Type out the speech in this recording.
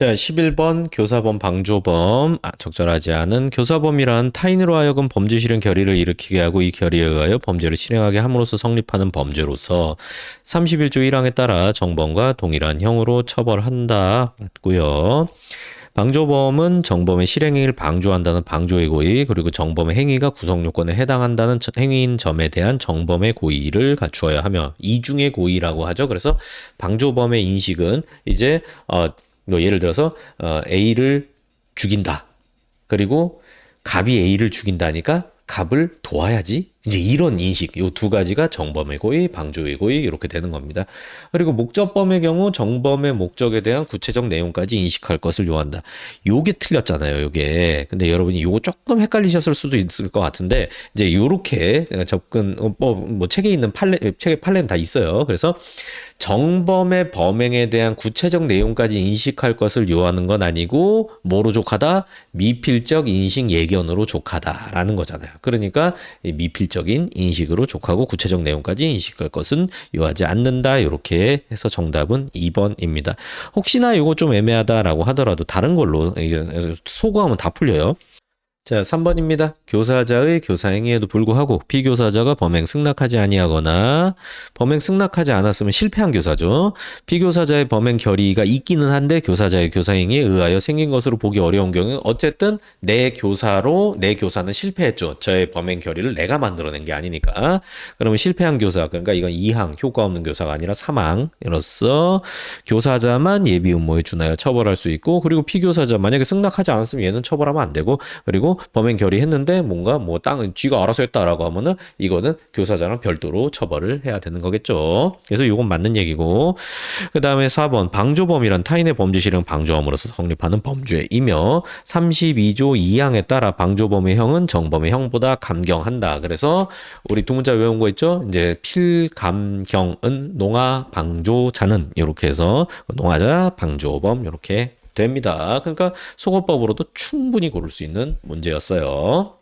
자, 11번 교사범 방조범 아, 적절하지 않은 교사범이란 타인으로 하여금 범죄 실행 결의를 일으키게 하고 이 결의에 의하여 범죄를 실행하게 함으로써 성립하는 범죄로서 31조 1항에 따라 정범과 동일한 형으로 처벌한다. 맞고요. 방조범은 정범의 실행행위를 방조한다는 방조의 고의 그리고 정범의 행위가 구성 요건에 해당한다는 저- 행위인 점에 대한 정범의 고의를 갖추어야 하며 이중의 고의라고 하죠. 그래서 방조범의 인식은 이제 어, 뭐 예를 들어서 어, A를 죽인다. 그리고 갑이 A를 죽인다니까 갑을 도와야지. 이제 이런 인식, 요 두 가지가 정범의 고의, 방조의 고의 이렇게 되는 겁니다. 그리고 목적범의 경우 정범의 목적에 대한 구체적 내용까지 인식할 것을 요한다. 요게 틀렸잖아요, 요게. 근데 여러분이 요거 조금 헷갈리셨을 수도 있을 것 같은데 이제 요렇게 접근 어, 뭐, 뭐 책에 있는 판례 책에 판례는 다 있어요. 그래서 정범의 범행에 대한 구체적 내용까지 인식할 것을 요하는 건 아니고 뭐로 족하다? 미필적 인식 예견으로 족하다라는 거잖아요. 그러니까 이 미필적 인 인식으로 족하고 구체적 내용까지 인식할 것은 요하지 않는다. 이렇게 해서 정답은 2번입니다. 혹시나 요거 좀 애매하다라고 하더라도 다른 걸로 이게 소구하면 다 풀려요. 자, 3번입니다. 교사자의 교사행위에도 불구하고 피교사자가 범행 승낙하지 아니하거나 범행 승낙하지 않았으면 실패한 교사죠. 피교사자의 범행 결의가 있기는 한데 교사자의 교사행위에 의하여 생긴 것으로 보기 어려운 경우는 어쨌든 내 교사로 내 교사는 실패했죠. 저의 범행 결의를 내가 만들어낸 게 아니니까. 그러면 실패한 교사 그러니까 이건 2항 효과 없는 교사가 아니라 3항으로서 교사자만 예비 음모에 준하여 처벌할 수 있고 그리고 피교사자 만약에 승낙하지 않았으면 얘는 처벌하면 안 되고 그리고 범행 결의했는데 뭔가 뭐땅 쥐가 알아서 했다라고 하면은 이거는 교사자랑 별도로 처벌을 해야 되는 거겠죠. 그래서 이건 맞는 얘기고 그 다음에 4번 방조범이란 타인의 범죄 실행 방조함으로써 성립하는 범죄이며 32조 2항에 따라 방조범의 형은 정범의 형보다 감경한다. 그래서 우리 두 문자 외운 거 있죠? 이제 필감경은 농아 방조자는 이렇게 해서 농아자 방조범 이렇게 됩니다. 그러니까 소거법으로도 충분히 고를 수 있는 문제였어요.